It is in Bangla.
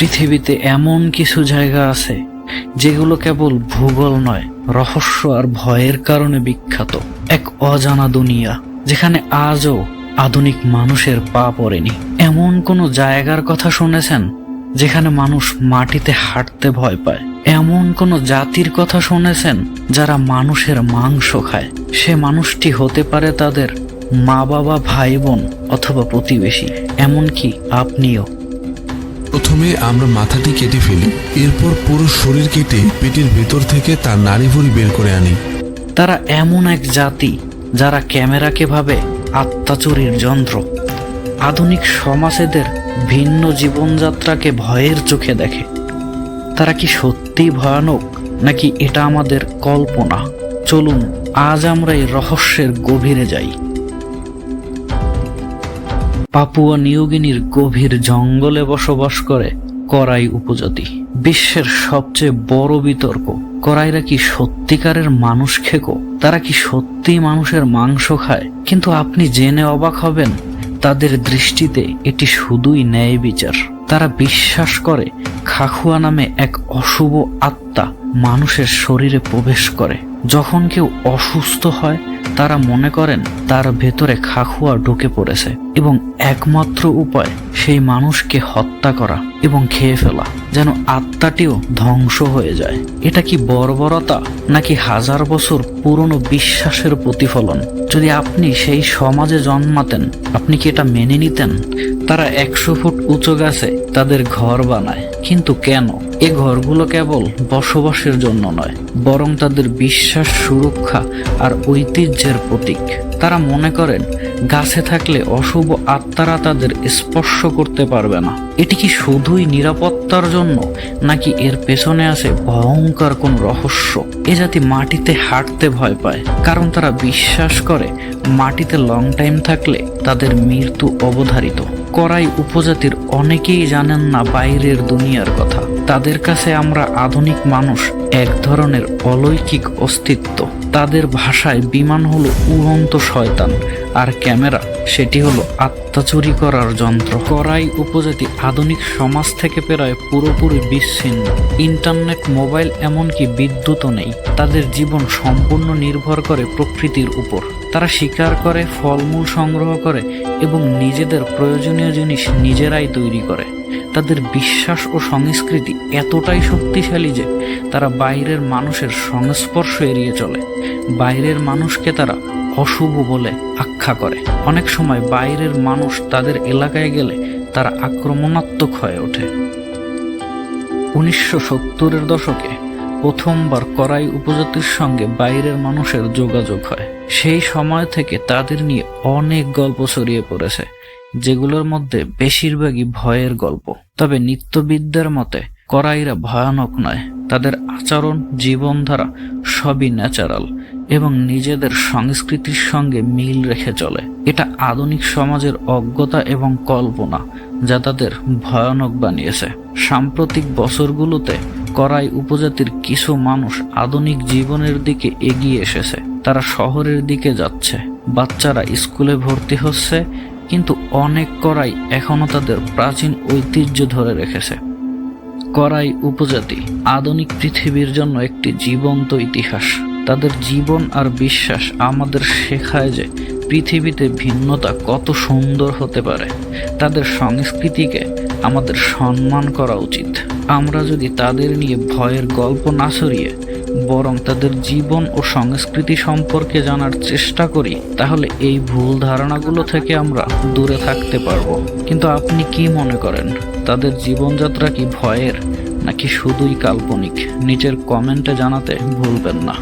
পৃথিবীতে এমন কিছু জায়গা আছে যেগুলো কেবল ভূগোল নয়, রহস্য আর ভয়ের কারণে বিখ্যাত। এক অজানা দুনিয়া, যেখানে আজও আধুনিক মানুষের পা পড়েনি। এমন কোনো জায়গার কথা শুনেছেন যেখানে মানুষ মাটিতে হাঁটতে ভয় পায়? এমন কোনো জাতির কথা শুনেছেন যারা মানুষের মাংস খায়? সে মানুষটি হতে পারে তাদের মা বাবা ভাই বোন অথবা প্রতিবেশী। এমনকি আপনিও। প্রথমে আমরা মাথাটি কেটে ফেলি, এরপর পুরো শরীর কেটে পেটের ভেতর থেকে তার নাড়িভুড়ি বের করে আনি। তারা এমন এক জাতি যারা ক্যামেরাকে ভাবে আত্মাচুরির যন্ত্র। আধুনিক সমাজেদের ভিন্ন জীবনযাত্রাকে ভয়ের চোখে দেখে। তারা কি সত্যি ভয়ানক, নাকি এটা আমাদের কল্পনা? চলুন, আজ আমরা এই রহস্যের গভীরে যাই। পাপুয়া নিউগিনির গভীর জঙ্গলে বসবাস করে করাই উপজাতি। বিশ্বের সবচেয়ে বড় বিতর্ক, করাইরা কি সত্যিকারের মানুষ খেকো? তারা কি সত্যি মানুষের মাংস খায়? কিন্তু আপনি জেনে অবাক হবেন, তাদের দৃষ্টিতে এটি শুধুই ন্যায় বিচার। তারা বিশ্বাস করে খাখুয়া নামে এক অশুভ আত্মা মানুষের শরীরে প্রবেশ করে। যখন কেউ অসুস্থ হয় তারা মনে করেন তার ভেতরে খাখুয়া ঢুকে পড়েছে এবং একমাত্র উপায় সেই মানুষকে হত্যা করা এবং খেয়ে ফেলা, যেন আত্মাটিও ধ্বংস হয়ে যায়। এটা কি বর্বরতা, নাকি হাজার বছর পুরনো বিশ্বাসের প্রতিফলন? যদি আপনি সেই সমাজে জন্মাতেন, আপনি কি এটা মেনে নিতেন? তারা একশো ফুট উঁচু গাছে তাদের ঘর বানায়, কিন্তু কেন? এ ঘরগুলো কেবল বসবাসের জন্য নয়, বরং তাদের বিশ্বাস, সুরক্ষা আর ঐতিহ্যের প্রতীক। তারা মনে করেন, গাছে থাকলে অশুভ আত্মারা তাদের স্পর্শ করতে পারবে না। এটি কি শুধুই নিরাপত্তার জন্য, নাকি এর পেছনে আছে ভয়ঙ্কর কোন রহস্য? এ জাতি মাটিতে হাঁটতে ভয় পায়, কারণ তারা বিশ্বাস করে, মাটিতে লং টাইম থাকলে তাদের মৃত্যু অবধারিত। করাই উপজাতির অনেকেই জানেন না বাইরের দুনিয়ার কথা। তাদের কাছে আমরা আধুনিক মানুষ এক ধরনের অলৌকিক অস্তিত্ব। তাদের ভাষায় বিমান হলো উড়ন্ত শয়তান আর ক্যামেরা সেটি হলো আত্মা চুরি করার যন্ত্র। করাই উপজাতি আধুনিক সমাজ থেকে প্রায় পুরোপুরি বিচ্ছিন্ন। ইন্টারনেট, মোবাইল এমনকি বিদ্যুৎও নেই। তাদের জীবন সম্পূর্ণ নির্ভর করে প্রকৃতির উপর। তারা শিকার করে, ফলমূল সংগ্রহ করে এবং নিজেদের প্রয়োজনীয় জিনিস নিজেরাই তৈরি করে। তাদের বিশ্বাস ও সংস্কৃতি এতটাই শক্তিশালী যে তারা বাইরের মানুষের সংস্পর্শ এড়িয়ে চলে। বাইরের মানুষকে তারা অশুভ বলে আখ্যা করে। অনেক সময় বাইরের মানুষ তাদের এলাকায় গেলে তারা আক্রমণাত্মক হয়ে ওঠে। উনিশশো সত্তরের দশকে প্রথমবার করাই উপজাতির সঙ্গে বাইরের মানুষের যোগাযোগ হয়। সেই সময় থেকে তাদের নিয়ে অনেক গল্প ছড়িয়ে পড়েছে, যেগুলোর মধ্যে বেশিরভাগই ভয়ের গল্প। তবে নিত্যবিদ্যার মতে করাইরা ভয়ানক নয়। তাদের আচরণ জীবনধারা সবই ন্যাচারাল এবং নিজেদের সংস্কৃতির সঙ্গে মিল রেখে চলে। এটা আধুনিক সমাজের অজ্ঞতা এবং কল্পনা যা তাদের ভয়ানক বানিয়েছে। সাম্প্রতিক বছরগুলোতে করাই উপজাতির কিছু মানুষ আধুনিক জীবনের দিকে এগিয়ে এসেছে। তারা শহরের দিকে যাচ্ছে। বাচ্চারা স্কুলে ভর্তি হচ্ছে, কিন্তু অনেক করাই এখনও তাদের প্রাচীন ঐতিহ্য ধরে রেখেছে। করাই উপজাতি। আধুনিক পৃথিবীর জন্য একটি জীবন্ত ইতিহাস। তাদের জীবন আর বিশ্বাস আমাদের শেখায় যে পৃথিবীতে ভিন্নতা কত সুন্দর হতে পারে। তাদের সংস্কৃতিকে আমাদের সম্মান করা উচিত। আমরা যদি তাদের নিয়ে ভয়ের গল্প না ছড়িয়ে বরং তাদের জীবন ও সংস্কৃতি সম্পর্কে জানার চেষ্টা করি, তাহলে এই ভুল ধারণাগুলো থেকে আমরা দূরে থাকতে পারব। কিন্তু আপনি কি মনে করেন, তাদের জীবনযাত্রা কি ভয়ের, নাকি শুধুই কাল্পনিক? নিজের কমেন্টে জানাতে ভুলবেন না।